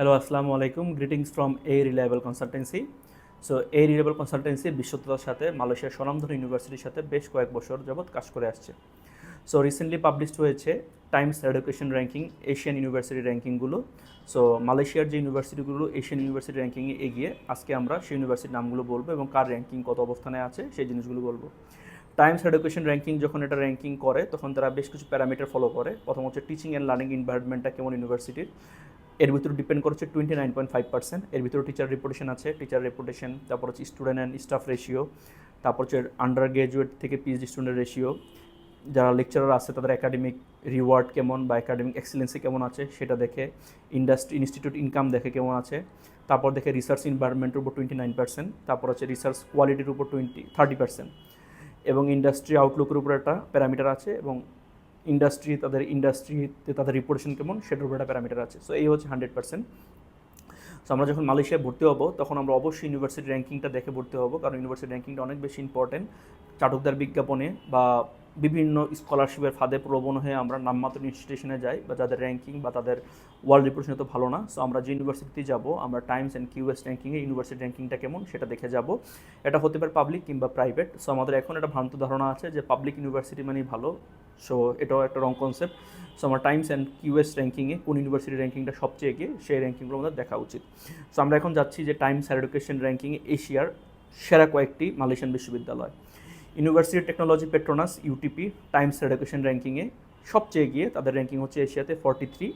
Hello আসসালামু আলাইকুম greetings from a reliable consultancy so a reliable consultancy বিশ্বততার সাথে, মালয়েশিয়ার স্বনামধন্য ইউনিভার্সিটির সাথে বেশ কয়েক বছর যাবৎ কাজ করে আসছে। সো রিসেন্টলি পাবলিশড হয়েছে Times Education ranking Asian university র্যাঙ্কিংগুলো so মালয়েশিয়ার যে ইউনিভার্সিটিগুলো এশিয়ান ইউনিভার্সিটি র্যাঙ্কিংয়ে এগিয়ে আজকে আমরা সেই ইউনিভার্সিটির নামগুলো বলব এবং কার র্যাঙ্কিং কত অবস্থানে আছে সেই জিনিসগুলো বলব। টাইমস এডুকেশন র্যাঙ্কিং যখন এটা র্যাঙ্কিং করে, তখন তারা বেশ কিছু প্যারামিটার ফলো করে। প্রথম হচ্ছে টিচিং অ্যান্ড লার্নিং এনভায়রনমেন্টটা কেমন ইউনিভার্সিটির? এর ভিতরে ডিপেন্ড করছে twenty nine point five percent এর ভিতরে টিচার রেপুটেশন আছে টিচার রেপুটেশন তারপর হচ্ছে স্টুডেন্ট অ্যান্ড স্টাফ রেশিও তারপর হচ্ছে আন্ডার গ্রাজুয়েট থেকে পিএইচডি স্টুডেন্ট রেশিও যারা লেকচারার আছে, তাদের একাডেমিক রিওয়ার্ড কেমন বা একাডেমিক এক্সেলেন্সি কেমন আছে, সেটা দেখে। ইন্ডাস্ট্রি ইনস্টিটিউট ইনকাম দেখে কেমন আছে। তারপর দেখে রিসার্চ এনভায়রনমেন্টের উপর টোয়েন্টি নাইন পার্সেন্ট তারপর হচ্ছে রিসার্চ কোয়ালিটির উপর টোয়েন্টি থার্টি পার্সেন্ট এবং ইন্ডাস্ট্রি আউটলুকের উপর একটা প্যারামিটার আছে এবং ইন্ডাস্ট্রি, তাদের ইন্ডাস্ট্রিতে তাদের রিপোর্টেশন কেমন, সেটার উপর একটা প্যারামিটার আছে। সো এই হচ্ছে হান্ড্রেড পার্সেন্ট সো আমরা যখন মালয়েশিয়ায় ভর্তি হব, তখন আমরা অবশ্যই ইউনিভার্সিটি র্যাঙ্কিংটা দেখে ভর্তি হব, কারণ ইউনিভার্সিটি র্যাঙ্কিংটা অনেক বেশি ইম্পর্টেন্ট চাটকদার বিজ্ঞাপনে বা বিভিন্ন স্কলারশিপের ফাঁদে প্রবণ হয়ে আমরা নামমাত্র ইনস্টিটিউশনে যাই বা যাদের র্যাঙ্কিং বা তাদের ওয়ার্ল্ড রিপোর্টেশন তো ভালো না সো আমরা যে ইউনিভার্সিটিতে যাব, আমরা টাইমস অ্যান্ড কিউএস র্যাঙ্কিংয়ে ইউনিভার্সিটি র্যাঙ্কিংটা কেমন সেটা দেখে যাব। এটা হতে পারে পাবলিক কিংবা প্রাইভেট সো আমাদের এখন একটা ভ্রান্ত ধারণা আছে যে পাবলিক ইউনিভার্সিটি মানেই ভালো সো এটাও একটা রং কনসেপ্ট সো আমার টাইমস অ্যান্ড কিউএস র্যাঙ্কিংয়ে কোন ইউনিভার্সিটি র্যাঙ্কিংটা সবচেয়ে এগিয়ে সেই র্যাঙ্কিংগুলো আমাদের দেখা উচিত। সো আমরা এখন যাচ্ছি যে টাইমস হায়ার এডুকেশন র্যাঙ্কিংয়ে এশিয়ার সেরা কয়েকটি মালয়েশিয়ান বিশ্ববিদ্যালয়। University technology Petronas UTP Times Education র্যাঙ্কিংয়ে সবচেয়ে এগিয়ে তাদের র্যাঙ্কিং হচ্ছে এশিয়াতে forty three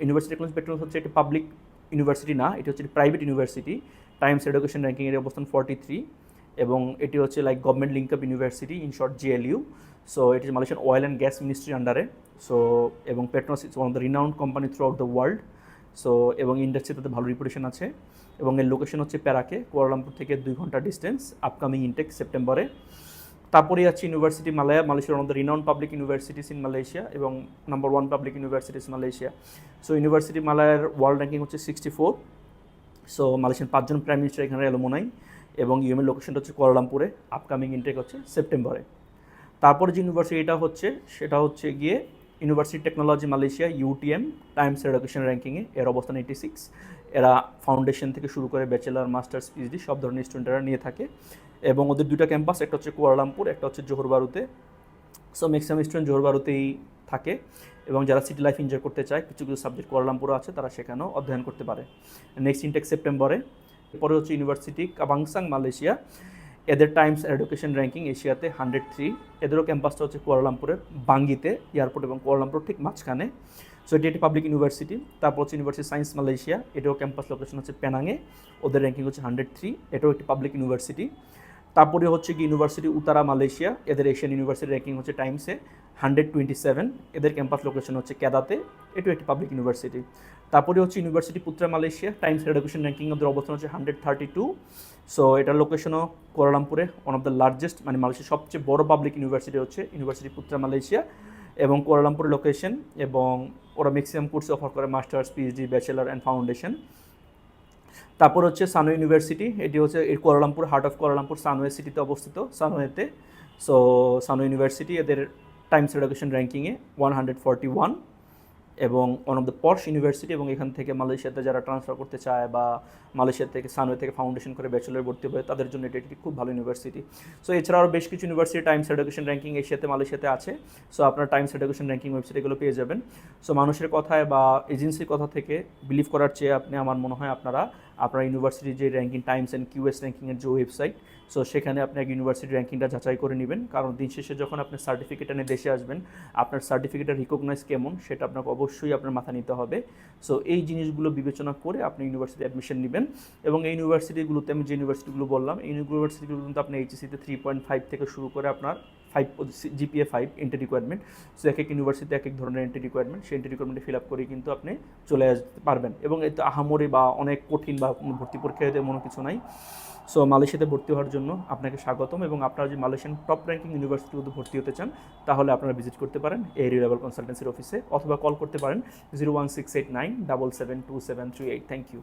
university technology Petronas হচ্ছে একটি পাবলিক ইউনিভার্সিটি না, এটি হচ্ছে প্রাইভেট ইউনিভার্সিটি টাইমস এডুকেশন র্যাঙ্কিংয়ের অবস্থান ফর্টি থ্রি এবং এটি হচ্ছে like government link up university in short GLU so এটি মালয়েশিয়ান অয়েল অ্যান্ড গ্যাস মিনিস্ট্রির আন্ডারে সো এবং Petronas is one of the renowned company throughout the world so এবং ইন্ডাস্ট্রি তাদের ভালো রিপুটেশন আছে। এবং এর লোকেশন হচ্ছে প্যারাকে কুয়ালালামপুর থেকে দুই ঘণ্টা ডিস্টেন্স আপকামিং ইনটেক সেপ্টেম্বরে তারপরে আছে ইউনিভার্সিটি মালয়া মালয়েশিয়ার the renowned public universities in Malaysia এবং number one public universities Malaysia so university মালয়ার world ranking হচ্ছে সিক্সটি ফোর সো মালয়েশিয়ান পাঁচজন প্রাইম মিনিস্টার এখানে এলোমোনাই এবং ইউএমের লোকেশনটা হচ্ছে কুয়ালালামপুরে আপকামিং ইনটেক হচ্ছে সেপ্টেম্বরে তারপরে যে ইউনিভার্সিটিটা হচ্ছে, সেটা হচ্ছে গিয়ে university technology Malaysia UTM Times Education র্যাঙ্কিংয়ে এর অবস্থান এইটি সিক্স এরা ফাউন্ডেশন থেকে শুরু করে ব্যাচেলার মাস্টার্স পিএইচডি সব ধরনের স্টুডেন্টরা নিয়ে থাকে। এবং ওদের দুটা ক্যাম্পাস, একটা হচ্ছে কুয়ালালামপুর, একটা হচ্ছে জোহরবারুতে সো ম্যাক্সিমাম স্টুডেন্ট জোহরবারুতেই থাকে এবং যারা সিটি লাইফ এনজয় করতে চায়, কিছু কিছু সাবজেক্ট কুয়ালালামপুরে আছে, তারা সেখানেও অধ্যয়ন করতে পারে। নেক্সট ইনটেক সেপ্টেম্বরে এরপরে হচ্ছে ইউনিভার্সিটি কাবাংসাং মালয়েশিয়া এদের টাইমস এডুকেশন র্যাঙ্কিং এশিয়াতে হান্ড্রেড থ্রি এদেরও ক্যাম্পাসটা হচ্ছে কুয়ালালামপুরের বাঙ্গিতে এয়ারপোর্ট এবং কুয়ালালামপুর ঠিক মাঝখানে। সো এটি একটি পাবলিক ইউনিভার্সিটি তারপর হচ্ছে ইউনিভার্সিটি সায়েন্স মালয়েশিয়া এটাও ক্যাম্পাস লোকেশন হচ্ছে পেনাঙে ওদের র্যাঙ্কিং হচ্ছে হান্ড্রেড থ্রি এটাও একটি পাবলিক ইউনিভার্সিটি তারপরে হচ্ছে কি ইউনিভার্সিটি উতারা মালয়েশিয়া, এদের এশিয়ান ইউনিভার্সিটি র্যাঙ্কিং হচ্ছে টাইমসে হান্ড্রেড টোয়েন্টি সেভেন এদের ক্যাম্পাস লোকেশন হচ্ছে ক্যাদাতে, এটাও একটি পাবলিক ইউনিভার্সিটি তারপরে হচ্ছে university Putra, Malaysia Times Education ranking ওদের অবস্থান হচ্ছে হান্ড্রেড থার্টি টু সো এটার লোকেশনও কোয়ালালামপুরে ওয়ান অফ দ্য লার্জেস্ট মানে মালয়েশিয়ার সবচেয়ে বড় পাবলিক ইউনিভার্সিটি হচ্ছে ইউনিভার্সিটি পুত্রা, মালয়েশিয়া, এবং কোয়ালালামপুরের লোকেশন এবং ওরা ম্যাক্সিমাম কোর্স অফার করে masters PhD bachelor and foundation তারপর হচ্ছে সানো ইউনিভার্সিটি এটি হচ্ছে Kuala Lumpur heart of Kuala Lumpur সানোয়ে সিটিতে অবস্থিত সানোয়েতে সো সানো ইউনিভার্সিটি এদের টাইমস এডুকেশন র্যাঙ্কিংয়ে ওয়ান হান্ড্রেড ফর্টি ওয়ান এবং ওয়ান অফ দ্য পর্স ইউনিভার্সিটি এবং এখান থেকে মালয়েশিয়াতে যারা ট্রান্সফার করতে চায় বা মালয়েশিয়া থেকে সানওয়ে থেকে ফাউন্ডেশন করে ব্যাচেলর ভর্তি হয় তাদের জন্য এটি একটি খুব ভালো ইউনিভার্সিটি সো এছাড়াও বেশ কিছু ইউনিভার্সিটি টাইমস এডুকেশন র্যাঙ্কিং এশিয়াতে, মালয়েশিয়াতে আছে। সো আপনার টাইমস এডুকেশন র্যাঙ্কিং ওয়েবসাইট এগুলো পেয়ে যাবেন। সো মানুষের কথায় বা এজেন্সির কথা থেকে বিলিভ করার চেয়ে আপনি, আমার মনে হয় আপনারা আপনার ইউনিভার্সিটির যে র্যাঙ্কিং টাইমস অ্যান্ড কিউএস র্যাঙ্কিংয়ের যে ওয়েবসাইট সো সেখানে আপনি এক ইউনিভার্সিটি র্যাঙ্কিংটা যাচাই করে নেবেন। কারণ দিন শেষে যখন আপনি সার্টিফিকেট এনে দেশে আসবেন, আপনার সার্টিফিকেটের রিকগনাইজ কেমন, সেটা আপনাকে অবশ্যই আপনার মাথা নিতে হবে। সো এই জিনিসগুলো বিবেচনা করে আপনি ইউনিভার্সিটি অ্যাডমিশন নেবেন। এবং এই ইউনিভার্সিটিগুলোতে আমি যে ইউনিভার্সিটিগুলো বললাম, এই ইউনিভার্সিটিগুলো কিন্তু আপনি এইচএসিতে থ্রি পয়েন্ট ফাইভ থেকে শুরু করে আপনার five GPA five entry requirement so এক এক ইউনিভার্সিটিতে এক এক ধরনের এন্ট্রি রিকোয়ারমেন্ট সেই এন্ট্রি রিকোয়ারমেন্টে ফিল আপ করে কিন্তু আপনি চলে আসতে পারবেন। এবং এতে আহামরি বা অনেক কঠিন বা কোনো ভর্তি পরীক্ষা এমন কিছু নাই। সো মালয়েশিয়াতে ভর্তি হওয়ার জন্য আপনাকে স্বাগতম এবং আপনারা যদি মালয়েশিয়ান টপ র্যাঙ্কিং ইউনিভার্সিটিতে ভর্তি হতে চান, তাহলে আপনারা ভিজিট করতে পারেন এই রিলেবল কনসালটেন্সির অফিসে অথবা কল করতে পারেন zero one six eight nine double seven two seven three eight thank you